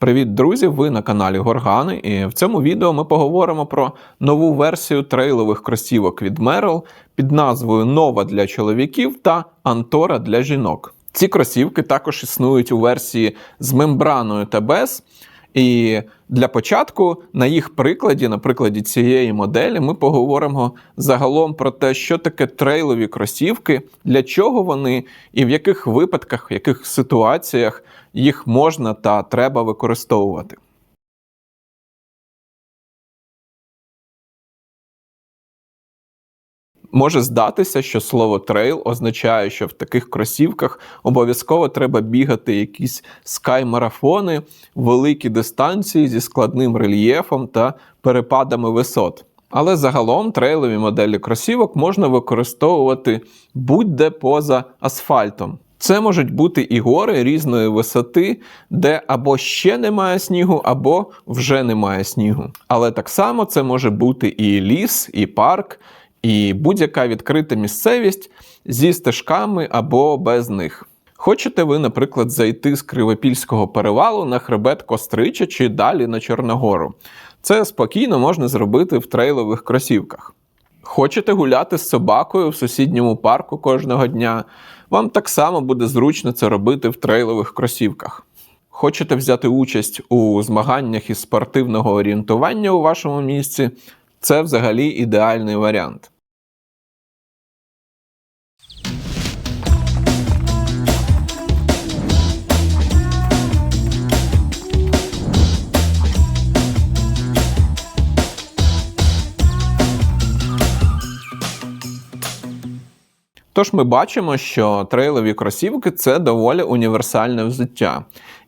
Привіт, друзі! Ви на каналі Горгани, і в цьому відео ми поговоримо про нову версію трейлових кросівок від Merrell під назвою Нова для чоловіків та Антора для жінок. Ці кросівки також існують у версії з мембраною та без. І для початку, на їх прикладі, на прикладі цієї моделі, ми поговоримо загалом про те, що таке трейлові кросівки, для чого вони і в яких випадках, в яких ситуаціях їх можна та треба використовувати. Може здатися, що слово трейл означає, що в таких кросівках обов'язково треба бігати якісь скай-марафони, великі дистанції зі складним рельєфом та перепадами висот. Але загалом трейлові моделі кросівок можна використовувати будь-де поза асфальтом. Це можуть бути і гори різної висоти, де або ще немає снігу, або вже немає снігу. Але так само це може бути і ліс, і парк, і будь-яка відкрита місцевість зі стежками або без них. Хочете ви, наприклад, зайти з Кривопільського перевалу на хребет Кострича чи далі на Чорногору. Це спокійно можна зробити в трейлових кросівках. Хочете гуляти з собакою в сусідньому парку кожного дня, вам так само буде зручно це робити в трейлових кросівках. Хочете взяти участь у змаганнях із спортивного орієнтування у вашому місці, це взагалі ідеальний варіант. Тож ми бачимо, що трейлові кросівки це доволі універсальне взуття.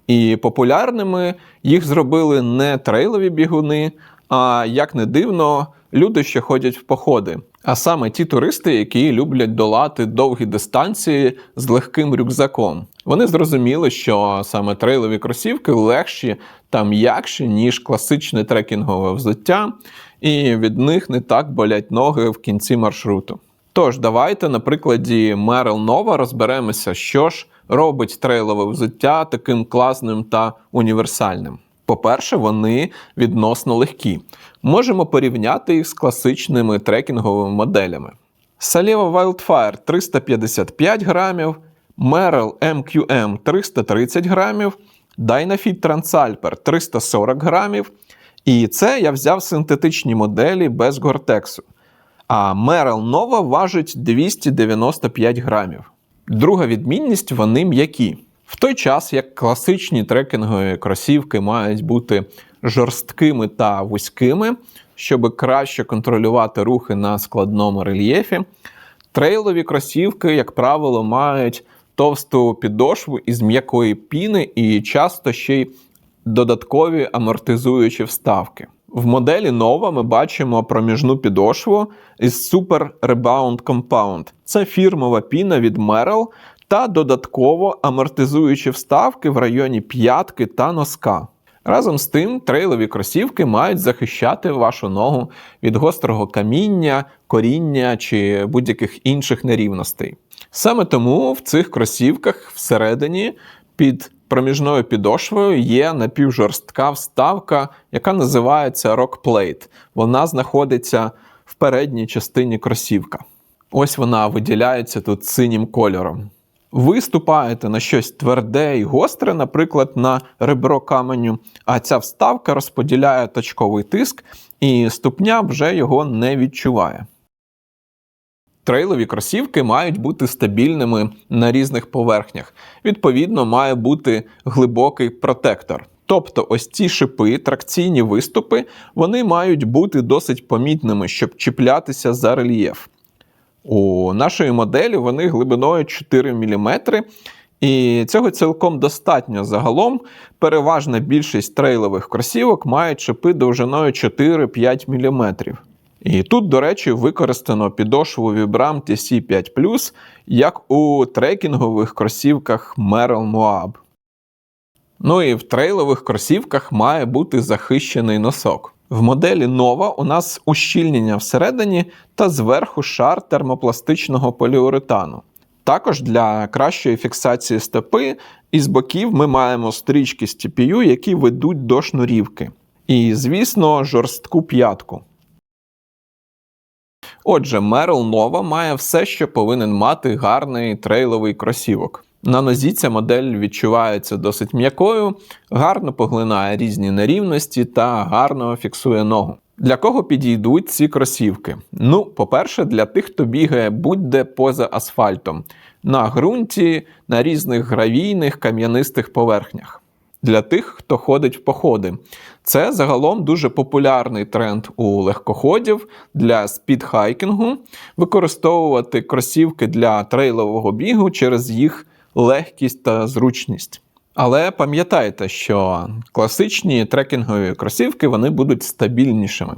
І популярними їх зробили не трейлові бігуни, а як не дивно, люди, що ходять в походи. А саме ті туристи, які люблять долати довгі дистанції з легким рюкзаком. Вони зрозуміли, що саме трейлові кросівки легші та м'якші, ніж класичне трекінгове взуття, і від них не так болять ноги в кінці маршруту. Тож, давайте на прикладі Merrell Nova розберемося, що ж робить трейлове взуття таким класним та універсальним. По-перше, вони відносно легкі. Можемо порівняти їх з класичними трекінговими моделями. Saliva Wildfire 355 грамів, Merrell MQM 330 грамів, Dynafit Transalper 340 грамів. І це я взяв синтетичні моделі без гортексу. А Merrell Nova важить 295 грамів. Друга відмінність вони м'які. В той час, як класичні трекінгові кросівки мають бути жорсткими та вузькими, щоб краще контролювати рухи на складному рельєфі, трейлові кросівки, як правило, мають товсту підошву із м'якої піни і часто ще й додаткові амортизуючі вставки. В моделі нова ми бачимо проміжну підошву із Super Rebound Compound. Це фірмова піна від Merrell та додатково амортизуючі вставки в районі п'ятки та носка. Разом з тим, трейлові кросівки мають захищати вашу ногу від гострого каміння, коріння чи будь-яких інших нерівностей. Саме тому в цих кросівках всередині під проміжною підошвою є напівжорстка вставка, яка називається Rock Plate. Вона знаходиться в передній частині кросівка. Ось вона виділяється тут синім кольором. Ви ступаєте на щось тверде і гостре, наприклад, на ребро каменю, а ця вставка розподіляє точковий тиск, і ступня вже його не відчуває. Трейлові кросівки мають бути стабільними на різних поверхнях. Відповідно, має бути глибокий протектор. Тобто ось ці шипи, тракційні виступи, вони мають бути досить помітними, щоб чіплятися за рельєф. У нашої моделі вони глибиною 4 мм, і цього цілком достатньо. Загалом переважна більшість трейлових кросівок мають шипи довжиною 4-5 мм. І тут, до речі, використано підошву Vibram TC5 як у трекінгових кросівках Merrell Moab. Ну і в трейлових кросівках має бути захищений носок. В моделі нова у нас ущільнення всередині та зверху шар термопластичного поліуретану. Також для кращої фіксації стопи із боків ми маємо стрічки з TPU, які ведуть до шнурівки. І, звісно, жорстку п'ятку. Отже, Merrell Nova має все, що повинен мати гарний трейловий кросівок. На нозі ця модель відчувається досить м'якою, гарно поглинає різні нерівності та гарно фіксує ногу. Для кого підійдуть ці кросівки? Ну, по-перше, для тих, хто бігає будь-де поза асфальтом, на ґрунті, на різних гравійних кам'янистих поверхнях. Для тих, хто ходить в походи. Це загалом дуже популярний тренд у легкоходів для спідхайкінгу, використовувати кросівки для трейлового бігу через їх легкість та зручність. Але пам'ятайте, що класичні трекінгові кросівки вони будуть стабільнішими.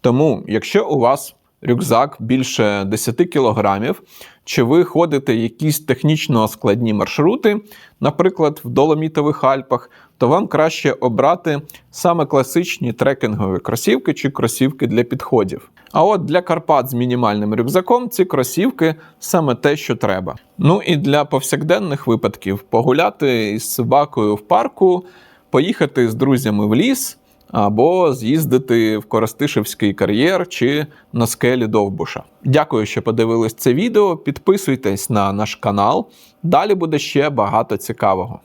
Тому, якщо у вас рюкзак більше 10 кілограмів, чи ви ходите якісь технічно складні маршрути, наприклад, в Доломітових Альпах, то вам краще обрати саме класичні трекінгові кросівки чи кросівки для підходів. А от для Карпат з мінімальним рюкзаком ці кросівки саме те, що треба. Ну і для повсякденних випадків погуляти із собакою в парку, поїхати з друзями в ліс або з'їздити в Коростишевський кар'єр чи на скелі Довбуша. Дякую, що подивились це відео. Підписуйтесь на наш канал. Далі буде ще багато цікавого.